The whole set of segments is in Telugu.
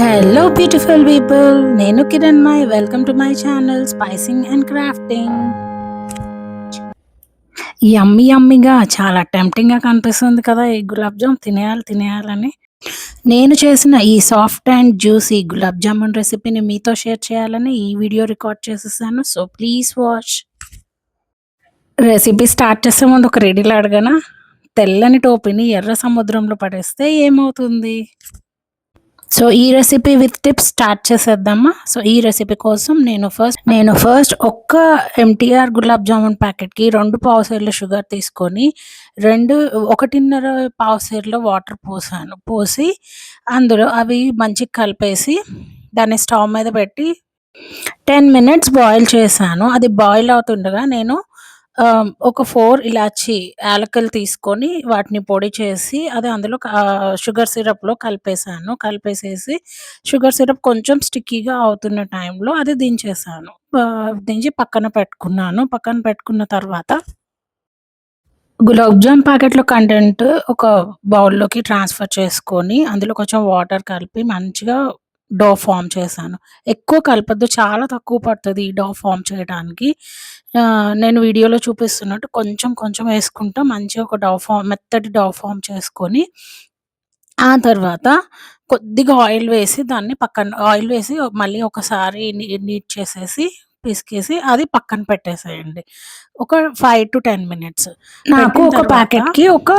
హలో బ్యూటిఫుల్ పీపుల్ నేను Kiran my welcome to my channel spicing and crafting yummy యమ్మిగా చాలా టెంప్టింగ్గా కనిపిస్తుంది కదా ఈ గులాబ్ జామ్. తినేయాలి తినేయాలని. నేను చేసిన ఈ soft and juicy gulab jamun రెసిపీని మీతో షేర్ చేయాలని ఈ వీడియో రికార్డ్ చేసేసాను. So please watch recipe start చేసే ముందు ఒక రెడీలో అడగనా తెల్లని టోపీని ఎర్ర సముద్రంలో పడేస్తే ఏమవుతుంది? సో ఈ రెసిపీ విత్ టిప్స్ స్టార్ట్ చేసేద్దామా? సో ఈ రెసిపీ కోసం నేను ఫస్ట్ నేను ఫస్ట్ ఒక్క ఎంటీఆర్ గులాబ్ జామున్ ప్యాకెట్కి రెండు పావుసేర్ల షుగర్ తీసుకొని రెండు ఒకటిన్నర పావుసేర్ల వాటర్ పోసాను. పోసి అందులో అవి మంచిగా కలిపేసి దాన్ని స్టవ్ మీద పెట్టి టెన్ మినిట్స్ బాయిల్ చేశాను. అది బాయిల్ అవుతుండగా నేను ఒక ఫోర్ ఇలాచి యాలకులు తీసుకొని వాటిని పొడి చేసి అది అందులో షుగర్ సిరప్లో కలిపేసాను. కలిపేసేసి షుగర్ సిరప్ కొంచెం స్టిక్కీగా అవుతున్న టైంలో అది దించేసాను. దించి పక్కన పెట్టుకున్నాను. పక్కన పెట్టుకున్న తర్వాత గులాబ్ జామ్ ప్యాకెట్‌లో కంటెంట్ ఒక బౌల్‌లోకి ట్రాన్స్‌ఫర్ చేసుకొని, అందులో కొంచెం వాటర్ కలిపి మంచిగా డో ఫామ్ చేశాను. ఎక్కువ కలపద్దు చాలా తక్కువ పడుతుంది ఈ డో ఫామ్ చేయడానికి. నేను వీడియోలో చూపిస్తున్నట్టు కొంచెం కొంచెం వేసుకుంటూ మంచిగా ఒక డో ఫార్మ్ మెత్తటి డో ఫార్మ్ చేసుకొని, ఆ తర్వాత కొద్దిగా ఆయిల్ వేసి దాన్ని పక్కన ఆయిల్ వేసి మళ్ళీ ఒకసారి నీ నీట్ చేసేసి, పిసికేసి అది పక్కన పెట్టేసేయండి. ఒక 5-10 మినిట్స్. నాకు ఒక ప్యాకెట్‌కి ఒక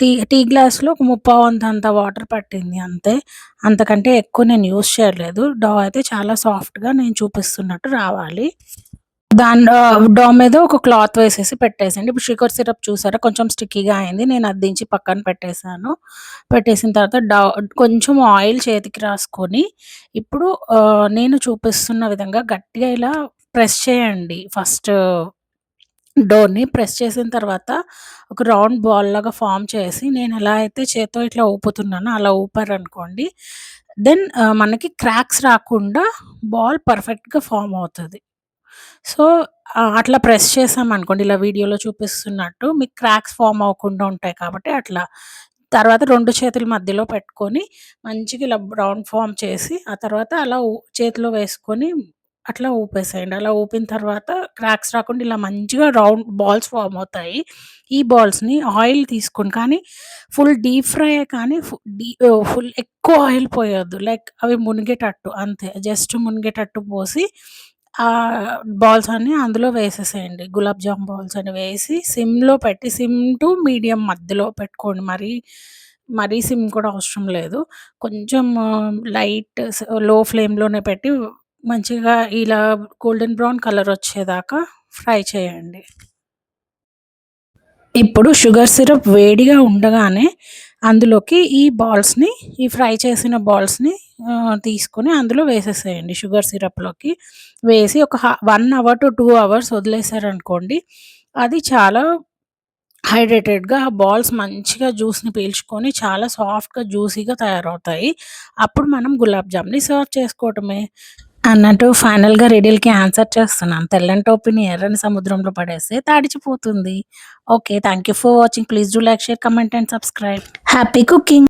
టీ టీ గ్లాస్‌లో ఒక ముప్పావంతంత వాటర్ పట్టింది అంతే. అంతకంటే ఎక్కువ నేను యూజ్ చేయలేదు. డో అయితే చాలా సాఫ్ట్‌గా నేను చూపిస్తున్నట్టు రావాలి. దాని డో మీద ఒక క్లాత్ వేసేసి పెట్టేసండి ఇప్పుడు షుగర్ సిరప్ చూసారా కొంచెం స్టిక్కీగా అయింది. నేను అది దించి పక్కన పెట్టేసాను. పెట్టేసిన తర్వాత డౌ కొంచెం ఆయిల్ చేతికి రాసుకొని, ఇప్పుడు నేను చూపిస్తున్న విధంగా గట్టిగా ఇలా ప్రెస్ చేయండి. ఫస్ట్ డోర్ని ప్రెస్ చేసిన తర్వాత ఒక రౌండ్ బాల్ లాగా ఫార్మ్ చేసి, నేను ఎలా అయితే చేత్తో ఇట్లా ఊపుతున్నానో అలా ఊపారనుకోండి. దెన్ మనకి క్రాక్స్ రాకుండా బాల్ పర్ఫెక్ట్‌గా ఫార్మ్ అవుతుంది సో, అట్లా ప్రెస్ చేశామనుకోండి ఇలా వీడియోలో చూపిస్తున్నట్టు మీకు క్రాక్స్ ఫార్మ్ అవ్వకుండా ఉంటాయి కాబట్టి అట్లా. తర్వాత రెండు చేతుల మధ్యలో పెట్టుకొని మంచిగా ఇలా రౌండ్ ఫామ్ చేసి, ఆ తర్వాత అలా చేతిలో వేసుకొని అట్లా ఊపేసేయండి. అలా ఊపిన తర్వాత క్రాక్స్ రాకుండా ఇలా మంచిగా రౌండ్ బాల్స్ ఫార్మ్ అవుతాయి. ఈ బాల్స్‌ని ఆయిల్ తీసుకొని కానీ ఫుల్ డీప్ ఫ్రై కానీ ఫు డీ ఫుల్ ఎక్కువ ఆయిల్ పోయొద్దు. లైక్ అవి మునిగేటట్టు అంతే. జస్ట్ మునిగేటట్టు పోసి ఆ బాల్స్ అన్నీ అందులో వేసేసేయండి. గులాబ్ జామ్ బాల్స్ అని వేసి సిమ్‌లో పెట్టి సిమ్ టు మీడియం మధ్యలో పెట్టుకోండి. మరీ, మరీ సిమ్ కూడా అవసరం లేదు. కొంచెం లైట్లో ఫ్లేమ్‌లోనే పెట్టి మంచిగా ఇలా గోల్డెన్ బ్రౌన్ కలర్ వచ్చేదాకా ఫ్రై చేయండి. ఇప్పుడు షుగర్ సిరప్ వేడిగా ఉండగానే అందులోకి ఈ బాల్స్‌ని ఈ ఫ్రై చేసిన బాల్స్‌ని తీసుకొని అందులో వేసేసేయండి షుగర్ సిరప్‌లోకి. వేసి ఒక one hour to two hours వదిలేసారనుకోండి. అది చాలా హైడ్రేటెడ్‌గా ఆ బాల్స్ మంచిగా జ్యూస్‌ని పీల్చుకొని చాలా సాఫ్ట్‌గా, జ్యూసీగా తయారవుతాయి. అప్పుడు మనం గులాబ్ జామ్‌ని సర్వ్ చేసుకోవటమే. అన్నట్టు ఫైనల్‌గా రిడిల్‌కి ఆన్సర్ చేస్తున్నాను. తెల్లని టోపీని ఎర్రని సముద్రంలో పడేస్తే తాడిచిపోతుంది okay. Thank you for watching. Please do like, share, comment and subscribe. Happy cooking.